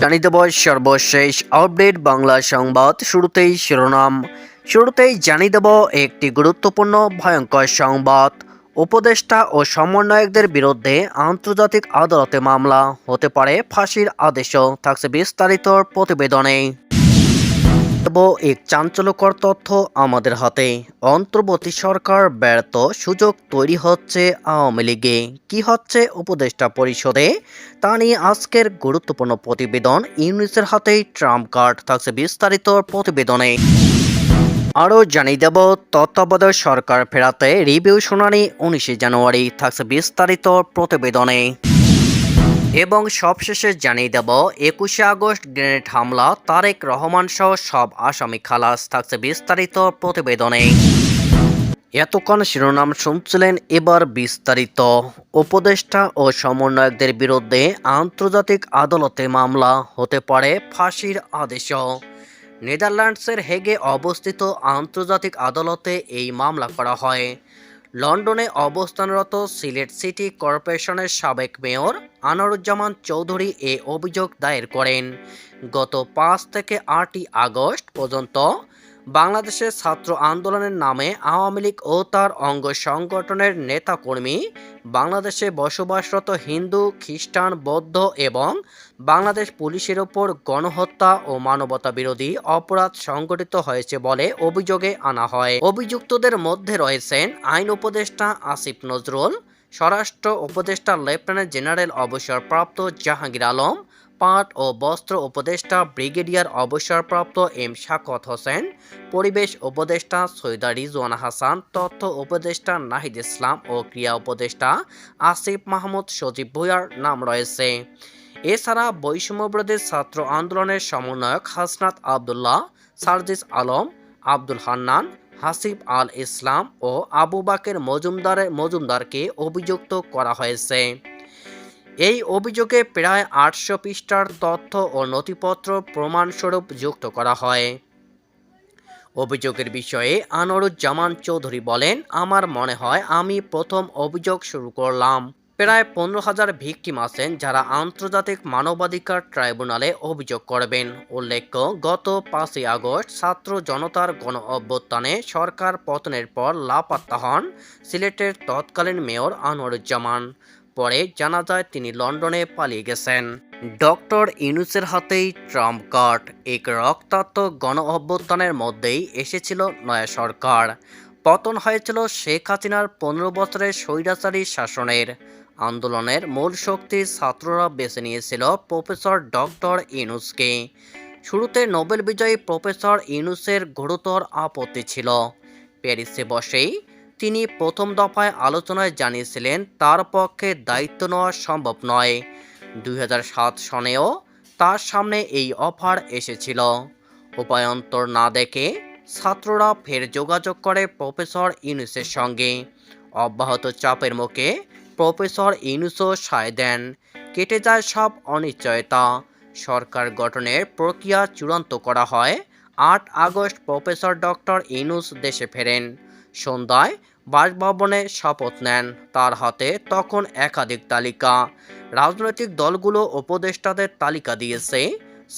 জানিয়ে দেব সর্বশেষ আপডেট বাংলা সংবাদ শুরুতেই শিরোনাম। শুরুতেই জানিয়ে দেব একটি গুরুত্বপূর্ণ ভয়ঙ্কর সংবাদ। উপদেষ্টা ও সমন্বয়কদের বিরুদ্ধে আন্তর্জাতিক আদালতে মামলা। হতে পারে ফাঁসির আদেশও। থাকছে বিস্তারিত প্রতিবেদনে। দেব এক চাঞ্চল্যকর তথ্য আমাদের হাতে। অন্তর্বর্তী সরকার ব্যর্থ, সুযোগ তৈরি হচ্ছে আওয়ামী লীগে। কি হচ্ছে উপদেষ্টা পরিষদে? তা নিয়ে আজকের গুরুত্বপূর্ণ প্রতিবেদন। ইউনিসের হাতেই ট্রাম্প কার্ড থাকছে বিস্তারিত প্রতিবেদনে। আরও জানিয়ে দেব, তত্ত্বাবধায়ক সরকার ফেরাতে রিভিউ শুনানি উনিশে জানুয়ারি থাকছে বিস্তারিত প্রতিবেদনে। এবং সবশেষে জানিয়ে দেব, একুশে আগস্ট গ্রেনেড হামলা, তারেক রহমান সহ সব আসামি খালাস থাকছে বিস্তারিত প্রতিবেদনে। এতক্ষণ শিরোনাম শুনছিলেন এবার বিস্তারিত। উপদেষ্টা ও সমন্বয়কদের বিরুদ্ধে আন্তর্জাতিক আদালতে মামলা হতে পারে ফাঁসির আদেশও। নেদারল্যান্ডসের হেগে অবস্থিত আন্তর্জাতিক আদালতে এই মামলা করা হয়। লন্ডনে অবস্থানরত সিলেট সিটি কর্পোরেশনের সাবেক মেয়র আনারুজ্জামান চৌধুরী এ অভিযোগ দায়ের করেন। গত পাঁচ থেকে আটই আগস্ট পর্যন্ত বাংলাদেশের ছাত্র আন্দোলনের নামে আওয়ামী লীগ ও তার অঙ্গ সংগঠনের নেতাকর্মী বাংলাদেশে বসবাসরত হিন্দু, খ্রিস্টান, বৌদ্ধ এবং বাংলাদেশ পুলিশের ওপর গণহত্যা ও মানবতা বিরোধী অপরাধ সংঘটিত হয়েছে বলে অভিযোগে আনা হয়। অভিযুক্তদের মধ্যে রয়েছেন আইন উপদেষ্টা আসিফ নজরুল, স্বরাষ্ট্র উপদেষ্টা লেফটেন্যান্ট জেনারেল অবসরপ্রাপ্ত জাহাঙ্গীর আলম পাট ও বস্ত্র উপদেষ্টা ব্রিগেডিয়ার অবসরপ্রাপ্ত এম শাকত হোসেন, পরিবেশ উপদেষ্টা সৈয়দা রিজওয়ান হাসান, তথ্য উপদেষ্টা নাহিদ ইসলাম ও ক্রিয়া উপদেষ্টা আসিফ মাহমুদ, সজীব ভুঁইয়ার নাম রয়েছে। এছাড়া বৈষম্যবিরোধী ছাত্র আন্দোলনের সমন্বয়ক হাসনাত আবদুল্লাহ, সার্জিস আলম, আব্দুল হান্নান হাসিব আল ইসলাম ও আবু বাকের মজুমদারের মজুমদারকে অভিযুক্ত করা হয়েছে। এই অভিযোগে প্রায় আটশো পৃষ্ঠার তথ্য ও নথিপত্র প্রমাণস্বরূপ যুক্ত করা হয়। অভিযোগের বিষয়ে আনোরুজ্জামান চৌধুরী বলেন, আমার মনে হয় আমি প্রথম অভিযোগ শুরু করলাম। প্রায় পনেরো হাজার ভিকটিম আছেন যারা আন্তর্জাতিক মানবাধিকার ট্রাইব্যুনালে অভিযোগ করবেন। উল্লেখ্য, গত পাঁচই আগস্ট ছাত্র জনতার গণ অভ্যুত্থানে সরকার পতনের পর লাপাত্তা হন সিলেটের তৎকালীন মেয়র আনোয়ারুজ্জামান। পরে জানা যায় তিনি লন্ডনে পালিয়ে গেছেন। ডক্টর ইউনুসের হাতেই ট্রাম্প কার্ড। এক রক্তাক্ত গণ অভ্যুত্থানের মধ্যেই এসেছিল নয়া সরকার। পতন হয়েছিল শেখ হাসিনার পনেরো বছরের স্বৈরাচারী শাসনের। আন্দোলনের মূল শক্তি ছাত্ররা বেছে নিয়েছিল প্রফেসর ডক্টর ইউনুসকে। শুরুতে নোবেল বিজয়ী প্রফেসর ইউনুসের গুরুতর আপত্তি ছিল। প্যারিসে বসেই তিনি প্রথম দফায় আলোচনায় জানিয়েছিলেন, তার পক্ষে দায়িত্ব নেওয়া সম্ভব নয়। দুই সনেও তার সামনে এই অফার এসেছিল। উপায়ন্তর না দেখে ছাত্ররা ফের যোগাযোগ করে প্রফেসর ইউনুসের সঙ্গে। অব্যাহত চাপের মুখে প্রফেসর ইউনুসও সায় দেন। কেটে যায় সব অনিশ্চয়তা। সরকার গঠনের প্রক্রিয়া চূড়ান্ত করা হয়। আট আগস্ট প্রফেসর ডক্টর ইউনুস দেশে ফেরেন। সন্ধ্যায় বাসভবনে শপথ নেন। তার হাতে তখন একাধিক তালিকা। রাজনৈতিক দলগুলো উপদেষ্টাদের তালিকা দিয়েছে।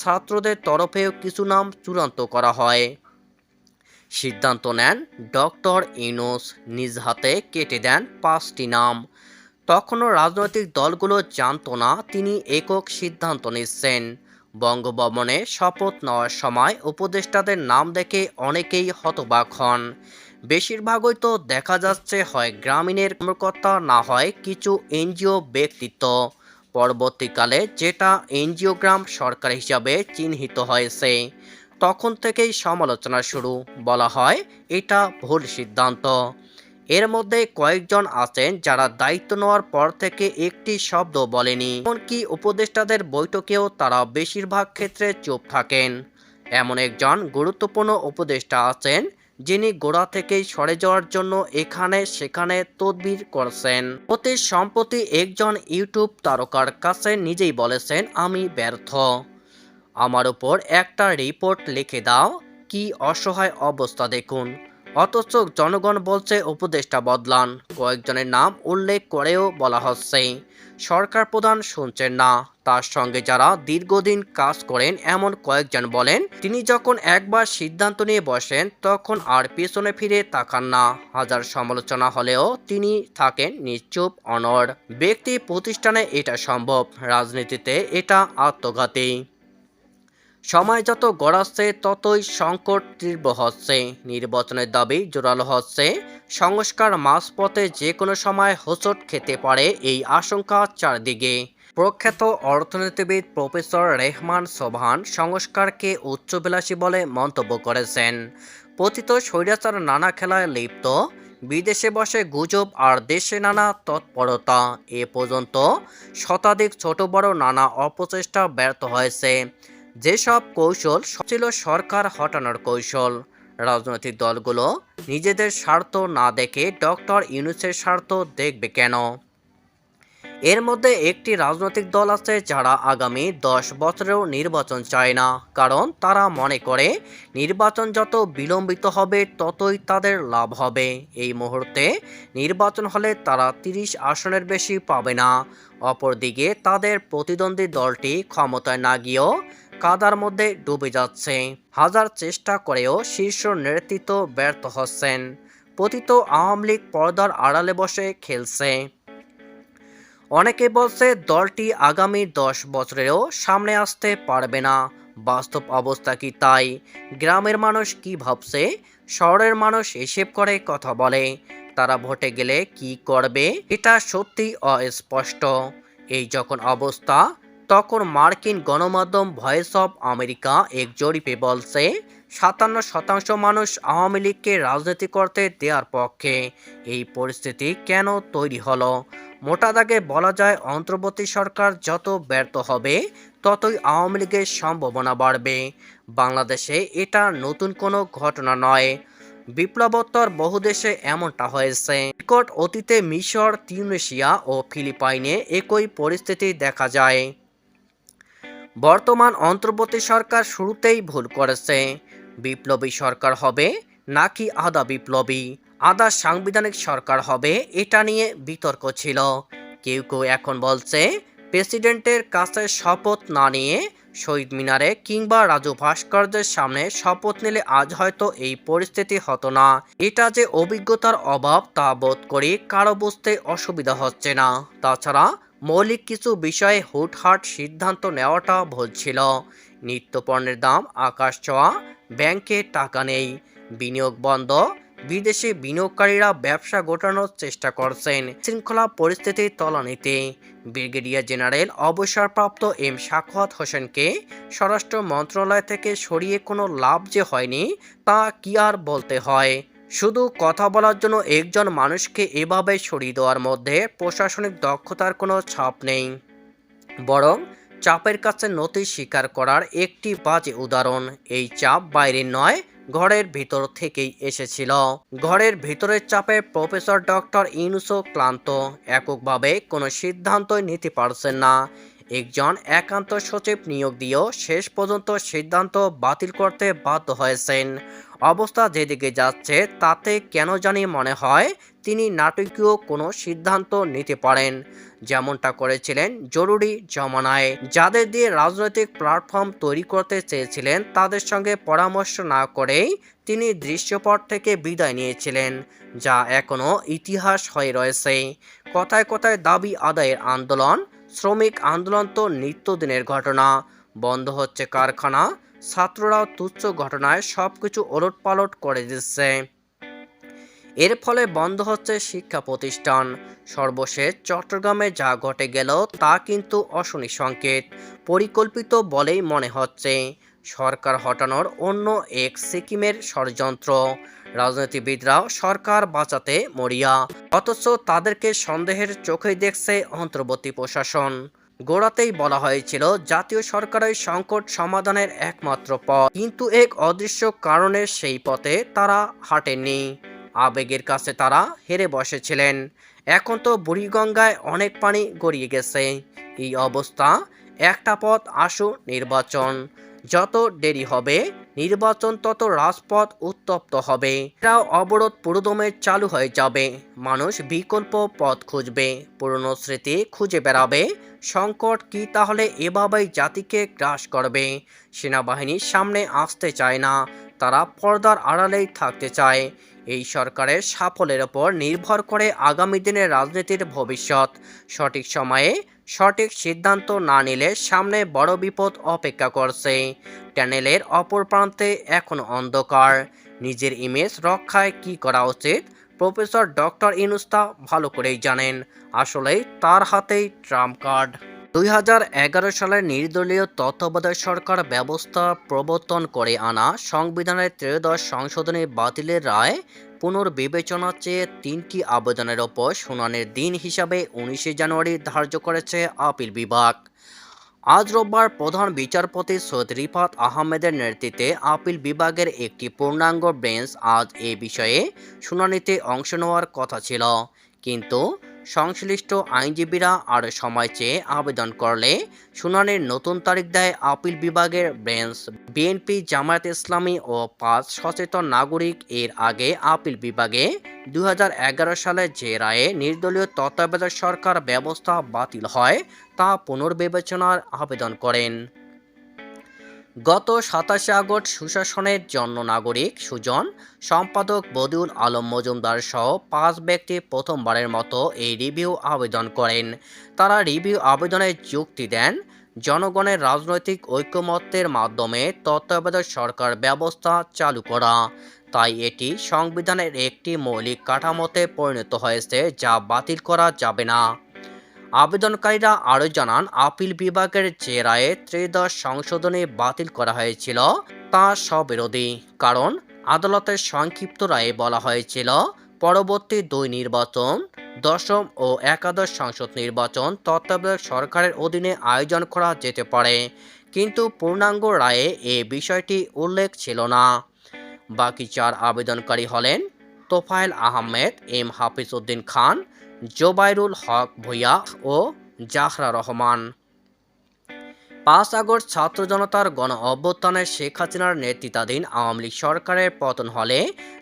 ছাত্রদের তরফেও কিছু নাম চূড়ান্ত করা হয়। সিদ্ধান্ত নেন ডক্টর ইনোস নিজ হাতে কেটে দেন পাঁচটি নাম। তখনও রাজনৈতিক দলগুলো জানত না তিনি একক সিদ্ধান্ত নিচ্ছেন। বঙ্গভবনে শপথ নেওয়ার সময় উপদেষ্টাদের নাম দেখে অনেকেই হতবাক হন। বেশিরভাগই তো দেখা যাচ্ছে হয় গ্রামীণের কর্মকর্তা, না হয় কিছু এনজিও ব্যক্তিত্ব। পরবর্তীকালে যেটা এনজিওগ্রাম সরকার হিসাবে চিহ্নিত হয়েছে। তখন থেকেই সমালোচনা শুরু, বলা হয় এটা ভুল সিদ্ধান্ত। এর মধ্যে কয়েকজন আছেন যারা দায়িত্ব নেওয়ার পর থেকে একটি শব্দ বলেনি। এমনকি উপদেষ্টাদের বৈঠকেও তারা বেশিরভাগ ক্ষেত্রে চুপ থাকেন। এমন একজন গুরুত্বপূর্ণ উপদেষ্টা আছেন যিনি গোড়া থেকেই সরে যাওয়ার জন্য এখানে সেখানে তদবির করছেন। অতি সম্প্রতি একজন ইউটিউব তারকার কাছে নিজেই বলেছেন, আমি ব্যর্থ। আমার উপর একটা রিপোর্ট লিখে দাও। কি অসহায় অবস্থা দেখুন অথচ জনগণ বলছে, উপদেষ্টা বদলান। কয়েকজনের নাম উল্লেখ করেও বলা হচ্ছে। সরকার প্রধান শুনছেন না। তার সঙ্গে যারা দীর্ঘদিন কাজ করেন, এমন কয়েকজন বলেন, তিনি যখন একবার সিদ্ধান্ত নিয়ে বসেন, তখন আর পেছনে ফিরে তাকান না। হাজার সমালোচনা হলেও তিনি থাকেন নিশ্চুপ, অনড়। ব্যক্তি প্রতিষ্ঠানে এটা সম্ভব, রাজনীতিতে এটা আত্মঘাতী। সময় যত গড়াচ্ছে, ততই সংকট তীব্র হচ্ছে। নির্বাচনের দাবি জোরালো হচ্ছে। সংস্কার মাঝপথে যে কোনো সময় হোঁচট খেতে পারে এই আশঙ্কা চারদিকে। প্রখ্যাত অর্থনীতিবিদ প্রফেসর রেহমান সোবহান সংস্কারকে উচ্চবিলাসী বলে মন্তব্য করেছেন। পতিত স্বৈরাচার নানা খেলায় লিপ্ত, বিদেশে বসে গুজব আর দেশে নানা তৎপরতা। এ পর্যন্ত শতাধিক ছোট বড় নানা অপচেষ্টা ব্যর্থ হয়েছে। যেসব কৌশল ছিল সরকার হটানোর কৌশল, রাজনৈতিক দলগুলো নিজেদের স্বার্থ না দেখে ডক্টর ইউনুসের স্বার্থ দেখবে কেন? এর মধ্যে একটি রাজনৈতিক দল আছে যারা আগামী দশ বছরেও নির্বাচন চায় না, কারণ তারা মনে করে নির্বাচন যত বিলম্বিত হবে ততই তাদের লাভ হবে। এই মুহূর্তে নির্বাচন হলে তারা তিরিশ আসনের বেশি পাবে না। অপরদিকে তাদের প্রতিদ্বন্দ্বী দলটি ক্ষমতায় না গিয়েও কাদার মধ্যে ডুবে যাচ্ছে। হাজার চেষ্টা করেও শীর্ষ নেতৃত্ব ব্যর্থ হচ্ছেন। পতিত আওয়ামী লীগ পর্দার আড়ালে বসে খেলছে। অনেকে বলছে দলটি আগামী দশ বছরেও সামনে আসতে পারবে না। বাস্তব অবস্থা কি তাই? গ্রামের মানুষ কি ভাবছে? শহরের মানুষ হিসেব করে কথা বলে। তারা ভোটে গেলে কি করবে? এটা সত্যি অস্পষ্ট। এই যখন অবস্থা তখন মার্কিন গণমাধ্যম ভয়েস অব আমেরিকা এক জরিপে বলছে, সাতান্ন শতাংশ মানুষ আওয়ামী লীগকে রাজনীতি করতে দেওয়ার পক্ষে। এই পরিস্থিতি কেন তৈরি হলো? মোটা দাগে বলা যায়, অন্তর্বর্তী সরকার যত ব্যর্থ হবে, ততই আওয়ামী লীগের সম্ভাবনা বাড়বে। বাংলাদেশে এটা নতুন কোনো ঘটনা নয়। বিপ্লবোত্তর বহু দেশে এমনটা হয়েছে। নিকট অতীতে মিশর, তিউনেশিয়া ও ফিলিপাইনে একই পরিস্থিতি দেখা যায়। বর্তমান অন্তর্বর্তী সরকার শুরুতেই ভুল করেছে। বিপ্লবী সরকার হবে নাকি আদা বিপ্লবী? আদা সাংবিধানিক সরকার হবে এটা নিয়ে বিতর্ক ছিল। কেউ কেউ এখন বলছে, প্রেসিডেন্টের কাছে শপথ না নিয়ে শহীদ মিনারে কিংবা রাজু ভাস্কর্যের সামনে শপথ নিলে আজ হয়তো এই পরিস্থিতি হতো না। এটা যে অভিজ্ঞতার অভাব তা বোধ করি কারও বুঝতে অসুবিধা হচ্ছে না। তাছাড়া মৌলিক কিছু বিষয়ে হুটহাট সিদ্ধান্ত নেওয়াটা ভুল ছিল। নিত্যপণ্যের দাম, আকাশ ছোঁয়া, ব্যাংকে টাকা নেই। বিনিয়োগ বন্ধ, বিদেশে বিনিয়োগকারীরা ব্যবসা গোটানোর চেষ্টা করছেন। শৃঙ্খলা পরিস্থিতির তলানিতে ব্রিগেডিয়ার জেনারেল অবসরপ্রাপ্ত এম সাখাওয়াত হোসেনকে স্বরাষ্ট্র মন্ত্রণালয় থেকে সরিয়ে কোনো লাভ যে হয়নি, তা কি আর বলতে হয়? শুধু কথা বলার জন্য একজন মানুষকে এভাবে সরিয়ে দেওয়ার মধ্যে প্রশাসনিক দক্ষতার কোনো ছাপ নেই। বরং চাপের কাছে নথি স্বীকার করার একটি বাজে উদাহরণ। এই চাপ বাইরের নয়, ঘরের ভিতর থেকেই এসেছিল। ঘরের ভিতরের চাপে প্রফেসর ডক্টর ইনুসো ক্লান্ত। এককভাবে কোনো সিদ্ধান্তই নিতে পারছেন না। একজন একান্ত সচিব নিয়োগ দিয়েও শেষ পর্যন্ত সিদ্ধান্ত বাতিল করতে বাধ্য হয়েছেন। অবস্থা যেদিকে যাচ্ছে, তাতে কেন জানি মনে হয় তিনি নাটকীয় কোনো সিদ্ধান্ত নিতে পারেন। যেমনটা করেছিলেন জরুরি জমানায় যাদের দিয়ে রাজনৈতিক প্ল্যাটফর্ম তৈরি করতে চেয়েছিলেন, তাদের সঙ্গে পরামর্শ না করেই তিনি দৃশ্যপট থেকে বিদায় নিয়েছিলেন, যা এখনও ইতিহাস হয়ে রয়েছে। কথায় কথায় দাবি আদায়ের আন্দোলন, শ্রমিক আন্দোলন তো নিত্যদিনের ঘটনা। বন্ধ হচ্ছে কারখানা ছাত্ররাও তুচ্ছ ঘটনায় সব কিছু ওলটপালট করে দিচ্ছে। এর ফলে বন্ধ হচ্ছে শিক্ষা প্রতিষ্ঠান। সর্বশেষ চট্টগ্রামে যা ঘটে গেল তা কিন্তু অশনি সংকেত, পরিকল্পিত বলেই মনে হচ্ছে। সরকার হটানোর অন্য এক সিকিমের ষড়যন্ত্র। রাজনীতিবিদরাও সরকার বাঁচাতে মরিয়া, অথচ তাদেরকে সন্দেহের চোখে দেখছে অন্তর্বর্তী প্রশাসন। গোড়াতেই বলা হয়েছিল, জাতীয় সরকারের সংকট সমাধানের একমাত্র পথ। কিন্তু এক অদৃশ্য কারণে সেই পথে তারা হাঁটেননি। আবেগের কাছে তারা হেরে বসেছিলেন। এখন তো বুড়িগঙ্গায় অনেক পানি গড়িয়ে গেছে। এই অবস্থা, একটা পথ আসু নির্বাচন। যত দেরি হবে নির্বাচন তত রাজপথ উত্তপ্ত হবে। এটাও অবরোধ পুরোদমে চালু হয়ে যাবে। মানুষ বিকল্প পথ খুঁজবে। পুরনো স্মৃতি খুঁজে বেড়াবে। সংকট কি তাহলে এভাবেই জাতিকে গ্রাস করবে? সেনাবাহিনীর সামনে আসতে চায় না। তারা পর্দার আড়ালেই থাকতে চায়। এই সরকারের সাফল্যের ওপর নির্ভর করে আগামী দিনের রাজনীতির ভবিষ্যৎ। সঠিক সময়ে সঠিক সিদ্ধান্ত না নিলে সামনে বড় বিপদ অপেক্ষা করছে। ট্যানেলের অপর প্রান্তে এখন অন্ধকার। নিজের ইমেজ রক্ষায় কি করা উচিত? প্রফেসর ডক্টর ইনুস্তা ভালো করেই জানেন। আসলে তার হাতেই ট্রাম্প কার্ড। দুই হাজার এগারো সালের নির্দলীয় তত্ত্বাবধায়ক সরকার ব্যবস্থা প্রবর্তন করে আনা সংবিধানের ত্রয়োদশ সংশোধনী বাতিলের রায় পুনর্বিবেচনা চেয়ে তিনটি আবেদনের ওপর শুনানির দিন হিসাবে উনিশে জানুয়ারি ধার্য করেছে আপিল বিভাগ। আজ রোববার প্রধান বিচারপতি সৈয়দ রিফাত আহমেদের নেতৃত্বে আপিল বিভাগের একটি পূর্ণাঙ্গ বেঞ্চ আজ এ বিষয়ে শুনানিতে অংশ নেওয়ার কথা ছিল। কিন্তু সংশ্লিষ্ট আইনজীবীরা আরও সময় চেয়ে আবেদন করলে শুনানির নতুন তারিখ দেয় আপিল বিভাগের বেঞ্চ। বিএনপি, জামায়াত ইসলামী ও পাঁচ সচেতন নাগরিক এর আগে আপিল বিভাগে দু হাজার এগারো সালে যে রায়ে নির্দলীয় তত্ত্বাবধায়ক সরকার ব্যবস্থা বাতিল হয় তা পুনর্বিবেচনার আবেদন করেন। গত সাতাশে আগস্ট সুশাসনের জন্য নাগরিক সুজন, সম্পাদক বদিউল আলম মজুমদার সহ পাঁচ ব্যক্তি প্রথমবারের মতো এই রিভিউ আবেদন করেন। তারা রিভিউ আবেদনে যুক্তি দেন, জনগণের রাজনৈতিক ঐক্যমত্যের মাধ্যমে তত্ত্বাবধায়ক সরকার ব্যবস্থা চালু করা। তাই এটি সংবিধানের একটি মৌলিক কাঠামোতে পরিণত হয়েছে যা বাতিল করা যাবে না। আবেদনকারীরা আরও জানান, আপিল বিভাগের যে রায়ে ত্রয়োদশ সংশোধনে বাতিল করা হয়েছিল, তা স্ববিরোধী। কারণ, আদালতের সংক্ষিপ্ত রায়ে বলা হয়েছিল, পরবর্তী দুই নির্বাচন, দশম ও একাদশ সংসদ নির্বাচন তত্ত্বাবধায়ক সরকারের অধীনে আয়োজন করা যেতে পারে। কিন্তু পূর্ণাঙ্গ রায়ে এ বিষয়টি উল্লেখ ছিল না। বাকি চার আবেদনকারী হলেন তোফায়েল আহমেদ, এম হাফিজ উদ্দিন খান জোবাইরুল হক ভুইয়া ও জাহরা রহমান। পাঁচ আগস্ট ছাত্র জনতার গণ অভ্যুত্থানে শেখ হাসিনার নেতৃত্বাধীন আওয়ামী লীগ সরকারের পতন হলে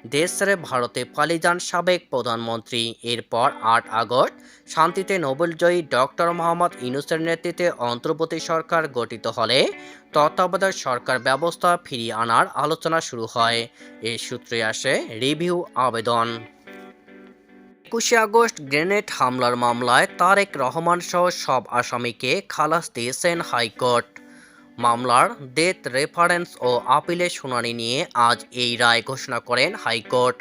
দেশ ছেড়ে ভারতে পালিয়ে যান সাবেক প্রধানমন্ত্রী। এরপর আট আগস্ট শান্তিতে নোবেলজয়ী ডক্টর মোহাম্মদ ইউনুসের নেতৃত্বে অন্তর্বর্তী সরকার গঠিত হলে তত্ত্বাবধায়ক সরকার ব্যবস্থা ফিরিয়ে আনার আলোচনা শুরু হয়। এর সূত্রে আসে রিভিউ আবেদন। একুশে আগস্ট গ্রেনেড হামলার মামলায় তারেক রহমান সহ সব আসামিকে খালাস দিয়েছেন হাইকোর্ট। মামলার ডেথ রেফারেন্স ও আপিলের শুনানি নিয়ে আজ এই রায় ঘোষণা করেন হাইকোর্ট।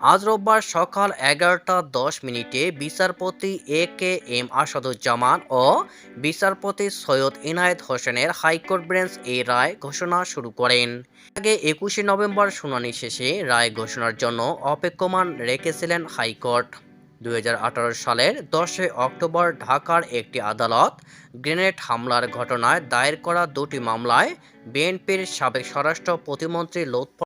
আজ রোববার সকাল এগারোটা দশ মিনিটে বিচারপতি এ কে এম আসাদুজ্জামান ও বিচারপতি সৈয়দ ইনায়েত হোসেনের হাইকোর্ট বেঞ্চ এই রায় ঘোষণা শুরু করেন। আগে একুশে নভেম্বর শুনানি শেষে রায় ঘোষণার জন্য অপেক্ষমান রেখেছিলেন হাইকোর্ট। দু হাজার আঠারো সালের দশই অক্টোবর ঢাকার একটি আদালত গ্রেনেড হামলার ঘটনায় দায়ের করা দুটি মামলায় বিএনপির সাবেক স্বরাষ্ট্র প্রতিমন্ত্রী লুৎফর